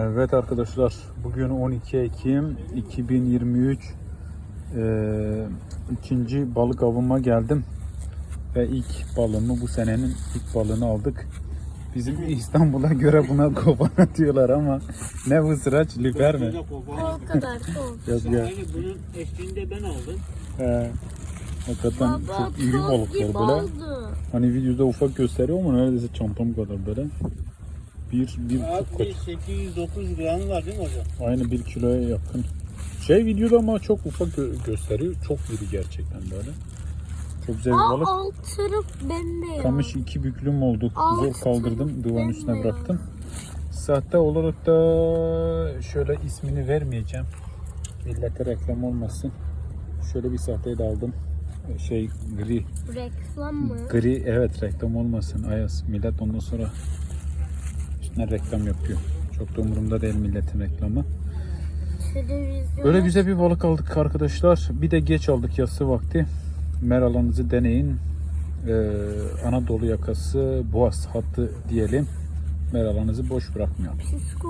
Evet arkadaşlar bugün 12 Ekim 2023 Ee, ikinci balık avıma geldim ve ilk balığımı bu senenin ilk balığını aldık. Bizim İstanbul'a göre buna kovan atıyorlar ama ne bu sıraç lüfer mi? O kadar o. Yok ya. Yani bunun eşliğinde ben aldım. He. Hakikaten Baba çok iri balıklar böyle. Hani videoda ufak gösteriyor ama neredeyse çantam kadar böyle. Bir, bir Abi kaç. 809 gram var değil mi hocam? Aynı bir kiloya yakın. Şey videoda ama çok ufak gö- gösteriyor. Çok iri gerçekten böyle. Çok güzel bir Aa balık. altırıp bembeyaz. Kamış iki büklüm oldu. Altı Zor kaldırdım. Duvarın üstüne bembeyaz. bıraktım. Sahte olarak da şöyle ismini vermeyeceğim. Millete reklam olmasın. Şöyle bir sahteyi de aldım. Şey gri. Reklam mı? Gri evet reklam olmasın Ayaz. Millet ondan sonra üstüne reklam yapıyor. Çok da umurumda değil milletin reklamı. Televizyon. Öyle güzel bir balık aldık arkadaşlar. Bir de geç aldık yatsı vakti. Meralanızı deneyin. Ee, Anadolu yakası Boğaz hattı diyelim. Meralanızı boş. Psiko.